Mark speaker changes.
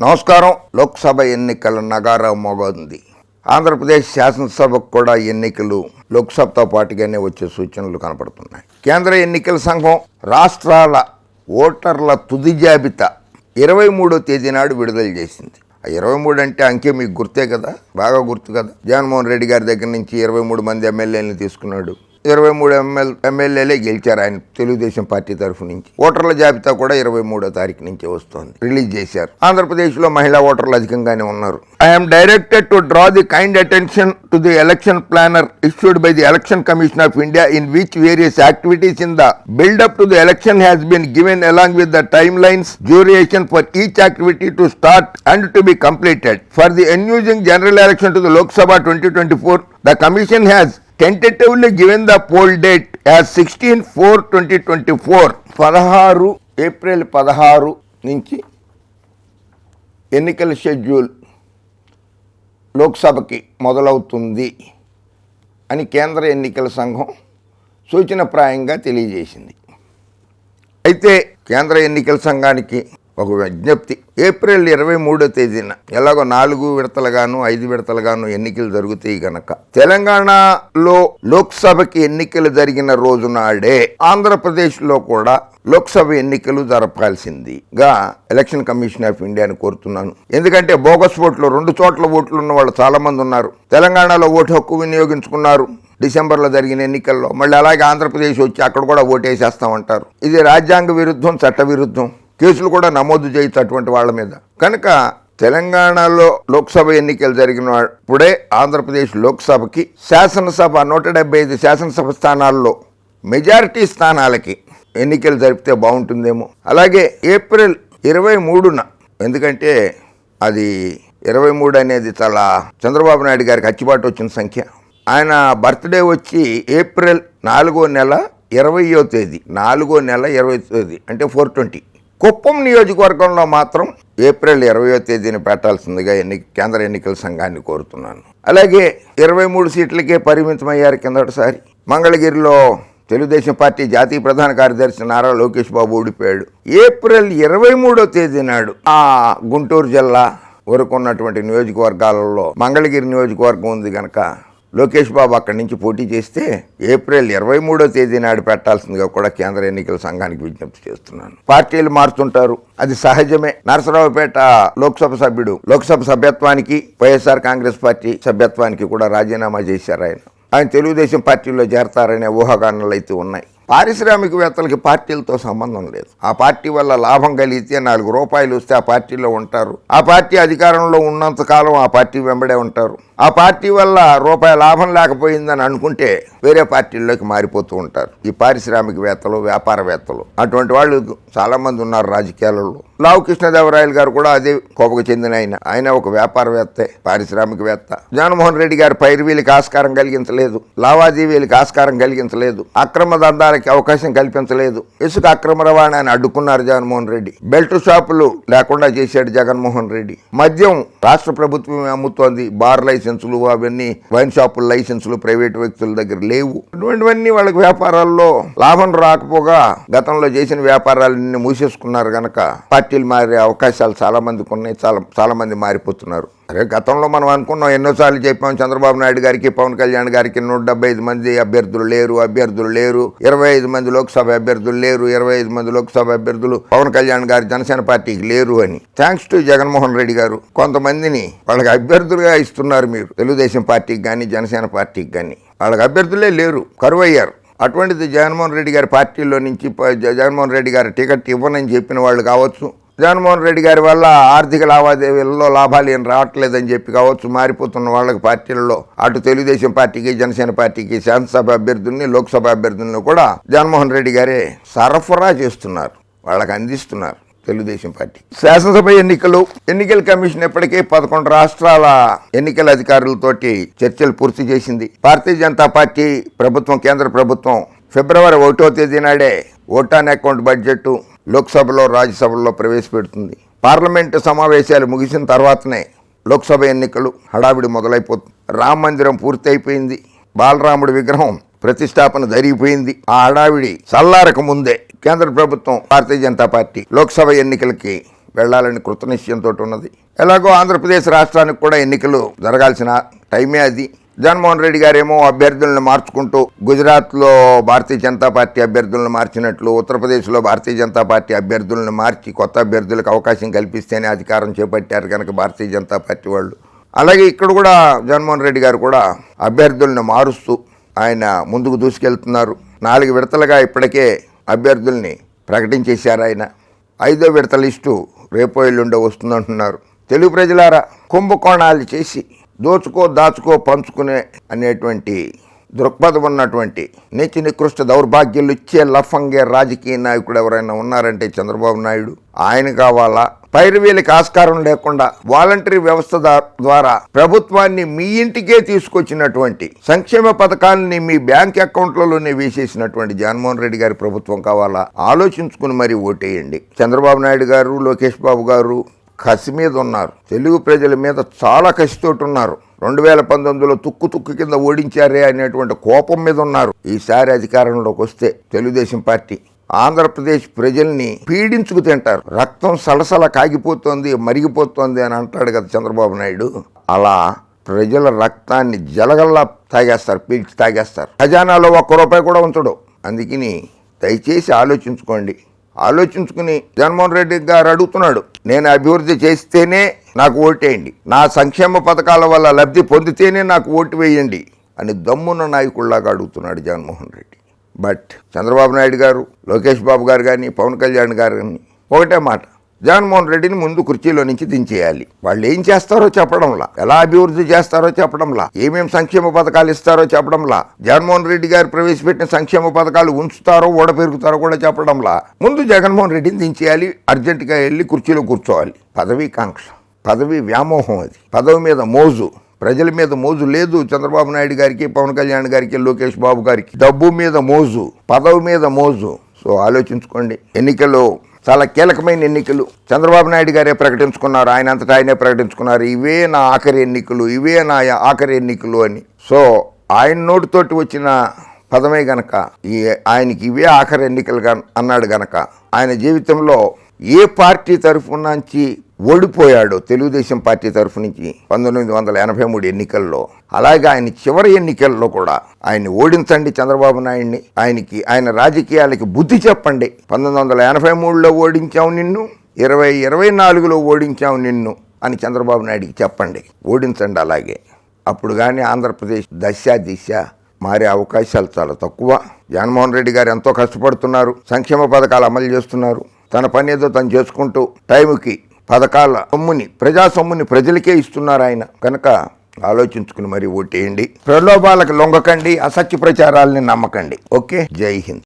Speaker 1: నమస్కారం. లోక్సభ ఎన్నికల నగారం మోగొంది. ఆంధ్రప్రదేశ్ శాసనసభకు కూడా ఎన్నికలు లోక్సభతో పాటుగానే వచ్చే సూచనలు కనపడుతున్నాయి. కేంద్ర ఎన్నికల సంఘం రాష్ట్రాల ఓటర్ల తుది జాబితా ఇరవై మూడో తేదీ నాడు విడుదల చేసింది. ఆ ఇరవై మూడు అంటే అంకె మీకు గుర్తే కదా? బాగా గుర్తు కదా? జగన్మోహన్ రెడ్డి గారి దగ్గర నుంచి ఇరవై మూడు మంది ఎమ్మెల్యేలను తీసుకున్నాడు. ఇరవై మూడు ఎంఎల్ ఎమ్మెల్యేలే గెలిచారు ఆయన తెలుగుదేశం పార్టీ తరఫు నుంచి. ఓటర్ల జాబితా కూడా ఇరవై మూడో తారీఖు నుంచే వస్తోంది. రిలీజ్ చేశారు. ఆంధ్రప్రదేశ్లో మహిళా ఓటర్లు అధికంగానే ఉన్నారు. I'm directed to draw the kind attention to the election planner issued by the election commission of India in which various activities in the buildup to the election has been given along with the time lines duration for each activity to start and to be completed for the ensuing general election to the Lok Sabha twenty twenty four the commission has 2024, the commission has tentatively given the poll date as 16-4-2024. పదహారు April పదహారు నుంచి ఎన్నికల schedule లోక్సభకి మొదలవుతుంది అని కేంద్ర ఎన్నికల సంఘం సూచనప్రాయంగా తెలియజేసింది అయితే కేంద్ర ఎన్నికల సంఘానికి ఒక విజ్ఞప్తి. ఏప్రిల్ ఇరవై మూడో తేదీన ఎలాగో నాలుగు విడతలుగాను ఐదు విడతలుగాను ఎన్నికలు జరుగుతాయి గనక. తెలంగాణలో లోక్సభకి ఎన్నికలు జరిగిన రోజు నాడే ఆంధ్రప్రదేశ్లో కూడా లోక్సభ ఎన్నికలు జరపాల్సిందిగా ఎలక్షన్ కమిషన్ ఆఫ్ ఇండియాని కోరుతున్నాను. ఎందుకంటే బోగస్ ఓట్లు రెండు చోట్ల ఓట్లు ఉన్న వాళ్ళు చాలామంది ఉన్నారు. తెలంగాణలో ఓటు హక్కు వినియోగించుకున్నారు. డిసెంబర్లో జరిగిన ఎన్నికల్లో. మళ్ళీ అలాగే ఆంధ్రప్రదేశ్ వచ్చి అక్కడ కూడా ఓటేసేస్తామంటారు. ఇది రాజ్యాంగ విరుద్ధం చట్ట విరుద్ధం? కేసులు కూడా నమోదు చేయొచ్చు అటువంటి వాళ్ళ మీద. కనుక తెలంగాణలో లోక్సభ ఎన్నికలు జరిగినప్పుడే ఆంధ్రప్రదేశ్ లోక్సభకి శాసనసభ నూట డెబ్బై ఐదు శాసనసభ స్థానాల్లో మెజారిటీ స్థానాలకి ఎన్నికలు జరిపితే బాగుంటుందేమో. అలాగే ఏప్రిల్ ఇరవై మూడున ఎందుకంటే అది ఇరవై మూడు అనేది చాలా చంద్రబాబు నాయుడు గారికి అచ్చిబాటు వచ్చిన సంఖ్య. ఆయన బర్త్డే వచ్చి ఏప్రిల్ నాలుగో నెల ఇరవయో తేదీ నాలుగో నెల ఇరవై తేదీ అంటే ఫోర్ ట్వంటీ. కుప్పం నియోజకవర్గంలో మాత్రం ఏప్రిల్ ఇరవయో తేదీని పెట్టాల్సిందిగా ఎన్ని కేంద్ర ఎన్నికల సంఘాన్ని కోరుతున్నాను. అలాగే ఇరవై మూడు సీట్లకే పరిమితమయ్యారు కిందటిసారి. మంగళగిరిలో తెలుగుదేశం పార్టీ జాతీయ ప్రధాన కార్యదర్శి నారా లోకేష్ బాబు ఓడిపోయాడు. ఏప్రిల్ ఇరవై మూడో తేదీ నాడు ఆ గుంటూరు జిల్లా వరకు ఉన్నటువంటి నియోజకవర్గాలలో మంగళగిరి నియోజకవర్గం ఉంది కనుక లోకేష్ బాబు అక్కడి నుంచి పోటీ చేస్తే ఏప్రిల్ ఇరవై మూడో తేదీ నాడు పెట్టాల్సిందిగా కూడా కేంద్ర ఎన్నికల సంఘానికి విజ్ఞప్తి చేస్తున్నాను. పార్టీలు మారుతుంటారు. అది సహజమే. నరసరావుపేట లోక్సభ సభ్యుడు లోక్సభ సభ్యత్వానికి వైఎస్ఆర్ కాంగ్రెస్ పార్టీ సభ్యత్వానికి కూడా రాజీనామా చేశారు ఆయన. ఆయన తెలుగుదేశం పార్టీలో చేరతారనే ఊహాగానాలు అయితే ఉన్నాయి. పారిశ్రామికవేత్తలకి పార్టీలతో సంబంధం లేదు. ఆ పార్టీ వల్ల లాభం కలిగితే నాలుగు రూపాయలు వస్తే ఆ పార్టీలో ఉంటారు. ఆ పార్టీ అధికారంలో ఉన్నంత కాలం ఆ పార్టీ వెంబడే ఉంటారు. ఆ పార్టీ వల్ల రూపాయి లాభం లేకపోయిందని అనుకుంటే వేరే పార్టీల్లోకి మారిపోతూ ఉంటారు. ఈ పారిశ్రామికవేత్తలు వ్యాపారవేత్తలు అటువంటి వాళ్ళు చాలామంది ఉన్నారు రాజకీయాలలో. లావు కృష్ణదేవరాయలు గారు కూడా అదే కోపకు చెందిన ఆయన. ఆయన ఒక వ్యాపారవేత్తే పారిశ్రామికవేత్త. జగన్మోహన్ రెడ్డి గారు పైరువీలకు ఆస్కారం కలిగించలేదు. లావాదేవీలకు ఆస్కారం కలిగించలేదు. అక్రమ దందాలకి అవకాశం కల్పించలేదు. ఇసుక అక్రమ రవాణాని అడ్డుకున్నారు జగన్మోహన్ రెడ్డి. బెల్ట్ షాపులు లేకుండా చేశాడు జగన్మోహన్ రెడ్డి. మద్యం రాష్ట్ర ప్రభుత్వం అమ్ముతోంది. బార్ లైసెన్సులు అవన్నీ వైన్ షాపుల లైసెన్సులు ప్రైవేట్ వ్యక్తుల దగ్గర లేవు. అటువంటివన్నీ వాళ్ళకి వ్యాపారాల్లో లాభం రాకపోగా గతంలో చేసిన వ్యాపారాలన్నీ మూసేసుకున్నారు కనుక పార్టీలు మారే అవకాశాలు చాలా మందికి ఉన్నాయి చాలా చాలా మంది మారిపోతున్నారు. అరే గతంలో మనం అనుకున్నాం ఎన్నోసార్లు చెప్పాం చంద్రబాబు నాయుడు గారికి పవన్ కళ్యాణ్ గారికి నూట డెబ్బై ఐదు మంది అభ్యర్థులు లేరు అభ్యర్థులు లేరు ఇరవై ఐదు మంది లోక్సభ అభ్యర్థులు లేరు ఇరవై ఐదు మంది లోక్సభ అభ్యర్థులు పవన్ కళ్యాణ్ గారి జనసేన పార్టీకి లేరు అని. థ్యాంక్స్ టు జగన్మోహన్ రెడ్డి గారు. కొంతమందిని వాళ్ళకి అభ్యర్థులుగా ఇస్తున్నారు మీరు. తెలుగుదేశం పార్టీకి కానీ జనసేన పార్టీకి కానీ వాళ్ళకి అభ్యర్థులే లేరు కరువు అయ్యారు అటువంటిది జగన్మోహన్ రెడ్డి గారి పార్టీలో నుంచి జగన్మోహన్ రెడ్డి గారి టికెట్ ఇవ్వనని చెప్పిన వాళ్ళు కావచ్చు. జగన్మోహన్ రెడ్డి గారి వల్ల ఆర్థిక లావాదేవీలలో లాభాలు ఏం రావట్లేదని చెప్పి కావచ్చు. మారిపోతున్న వాళ్ళకి పార్టీలలో అటు తెలుగుదేశం పార్టీకి జనసేన పార్టీకి శాసనసభ అభ్యర్థుల్ని లోక్సభ అభ్యర్థుల్ని కూడా జగన్మోహన్ రెడ్డి గారే సరఫరా చేస్తున్నారు. వాళ్ళకి అందిస్తున్నారు. తెలుగుదేశం పార్టీ. శాసనసభ ఎన్నికలు ఎన్నికల కమిషన్ ఇప్పటికే పదకొండు రాష్ట్రాల ఎన్నికల అధికారులతోటి చర్చలు పూర్తి చేసింది. భారతీయ జనతా పార్టీ ప్రభుత్వం కేంద్ర ప్రభుత్వం ఫిబ్రవరి ఒకటో తేదీ నాడే ఓటాన్ అకౌంట్ బడ్జెట్ లోక్సభలో రాజ్యసభలో ప్రవేశపెడుతుంది. పార్లమెంటు సమావేశాలు ముగిసిన తర్వాతనే లోక్సభ ఎన్నికలు హడావిడి మొదలైపోతుంది రామ మందిరం పూర్తి అయిపోయింది బాలరాముడి విగ్రహం ప్రతిష్టాపన జరిగిపోయింది. ఆ హడావిడి చల్లారక ముందే కేంద్ర ప్రభుత్వం భారతీయ జనతా పార్టీ లోక్సభ ఎన్నికలకి వెళ్ళాలని కృతనిశ్చయంతో ఉన్నది ఎలాగో ఆంధ్రప్రదేశ్ రాష్ట్రానికి కూడా ఎన్నికలు జరగాల్సిన టైమే అది. జగన్మోహన్ రెడ్డి గారేమో అభ్యర్థులను మార్చుకుంటూ గుజరాత్లో భారతీయ జనతా పార్టీ అభ్యర్థులను మార్చినట్లు ఉత్తరప్రదేశ్లో భారతీయ జనతా పార్టీ అభ్యర్థులను మార్చి కొత్త అభ్యర్థులకు అవకాశం కల్పిస్తేనే అధికారం చేపట్టారు కనుక భారతీయ జనతా పార్టీ వాళ్ళు. అలాగే ఇక్కడ కూడా జగన్మోహన్ రెడ్డి గారు కూడా అభ్యర్థులను మారుస్తూ ఆయన ముందుకు దూసుకెళ్తున్నారు. నాలుగు విడతలుగా ఇప్పటికే అభ్యర్థుల్ని ప్రకటించేశారు ఆయన. ఐదో విడత లిస్టు రేపో ఎల్లుండో వస్తుందంటున్నారు. తెలుగు ప్రజలారా కుంభకోణాలు చేసి దోచుకో దాచుకో పంచుకునే అనేటువంటి దృక్పథం ఉన్నటువంటి నీచి నికృష్ట దౌర్భాగ్యులు ఇచ్చే లఫంగే రాజకీయ నాయకుడు ఎవరైనా ఉన్నారంటే చంద్రబాబు నాయుడు. ఆయన కావాలా? పైరవీలకి ఆస్కారం లేకుండా వాలంటరీ వ్యవస్థ ద్వారా ప్రభుత్వాన్ని మీ ఇంటికే తీసుకొచ్చినటువంటి సంక్షేమ పథకాలని మీ బ్యాంక్ అకౌంట్లలోనే వేసేసినటువంటి జగన్మోహన్ రెడ్డి గారి ప్రభుత్వం కావాలా? ఆలోచించుకుని మరి ఓటేయండి. చంద్రబాబు నాయుడు గారు లోకేష్ బాబు గారు కసి మీద ఉన్నారు. తెలుగు ప్రజల మీద చాలా కసితోటి ఉన్నారు రెండు వేల పంతొమ్మిదిలో తుక్కు తుక్కు కింద ఓడించారే అనేటువంటి కోపం మీద ఉన్నారు. ఈసారి అధికారంలోకి వస్తే తెలుగుదేశం పార్టీ. ఆంధ్రప్రదేశ్ ప్రజల్ని పీడించుకు తింటారు. రక్తం సలసల కాగిపోతోంది మరిగిపోతోంది అని అంటాడు కదా చంద్రబాబు నాయుడు. అలా ప్రజల రక్తాన్ని జలగల్లా తాగేస్తారు పీల్చి తాగేస్తారు. ఖజానాలో ఒక్క రూపాయి కూడా ఉంచడు. అందుకని దయచేసి ఆలోచించుకోండి. ఆలోచించుకుని జగన్మోహన్ రెడ్డి గారు అడుగుతున్నాడు నేను అభివృద్ధి చేస్తేనే నాకు ఓటేయండి నా సంక్షేమ పథకాల వల్ల లబ్ధి పొందితేనే నాకు ఓటు వేయండి అని దమ్మున్న నాయకుల్లాగా అడుగుతున్నాడు జగన్మోహన్ రెడ్డి. బట్ చంద్రబాబు నాయుడు గారు లోకేష్ బాబు గారు కానీ పవన్ కళ్యాణ్ గారు కానీ ఒకటే మాట జగన్మోహన్ రెడ్డిని ముందు కుర్చీలో నుంచి దించేయాలి. వాళ్ళు ఏం చేస్తారో చెప్పడంలా. ఎలా అభివృద్ధి చేస్తారో చెప్పడంలా. ఏమేం సంక్షేమ పథకాలు ఇస్తారో చెప్పడంలా. జగన్మోహన్ రెడ్డి గారు ప్రవేశపెట్టిన సంక్షేమ పథకాలు ఉంచుతారో ఓడ పెరుగుతారో కూడా చెప్పడంలా. ముందు జగన్మోహన్ రెడ్డిని దించేయాలి. అర్జెంటుగా వెళ్ళి కుర్చీలో కూర్చోవాలి. పదవీ కాంక్ష. పదవి వ్యామోహం అది. పదవి మీద మోజు. ప్రజల మీద మోజు లేదు. చంద్రబాబు నాయుడు గారికి పవన్ కళ్యాణ్ గారికి లోకేష్ బాబు గారికి. డబ్బు మీద మోజు. పదవి మీద మోజు. సో ఆలోచించుకోండి. ఎన్నికలు చాలా కీలకమైన ఎన్నికలు. చంద్రబాబు నాయుడు గారే ప్రకటించుకున్నారు. ఆయన అంతటా ఆయనే ప్రకటించుకున్నారు. ఇవే నా ఆఖరి ఎన్నికలు ఇవే నా ఆఖరి ఎన్నికలు అని. సో ఆయన నోటితోటి వచ్చిన పదమే గనక ఈ ఆయనకి ఇవే ఆఖరి ఎన్నికలు అన్నాడు గనక ఆయన జీవితంలో ఏ పార్టీ తరఫు నుంచి ఓడిపోయాడో తెలుగుదేశం పార్టీ తరఫు నుంచి పంతొమ్మిది వందల ఎనభై మూడు ఎన్నికల్లో అలాగే ఆయన చివరి ఎన్నికల్లో కూడా ఆయన్ని ఓడించండి చంద్రబాబు నాయుడిని. ఆయనకి ఆయన రాజకీయాలకి బుద్ధి చెప్పండి. పంతొమ్మిది వందల ఎనభై మూడులో ఓడించాం నిన్ను ఇరవై ఇరవై నాలుగులో ఓడించాం నిన్ను అని చంద్రబాబు నాయుడికి చెప్పండి. ఓడించండి అలాగే. అప్పుడు కానీ ఆంధ్రప్రదేశ్ దశ దిశ మారే అవకాశాలు చాలా తక్కువ. జగన్మోహన్ రెడ్డి గారు ఎంతో కష్టపడుతున్నారు. సంక్షేమ పథకాలు అమలు చేస్తున్నారు. తన పని ఏదో తను చేసుకుంటూ టైంకి పథకాల సొమ్ముని ప్రజా సొమ్ముని ప్రజలకే ఇస్తున్నారు ఆయన. కనుక ఆలోచించుకుని మరి ఓటేయండి. ప్రలోభాలకు లొంగకండి అసత్య ప్రచారాలని నమ్మకండి. ఓకే? జై హింద్.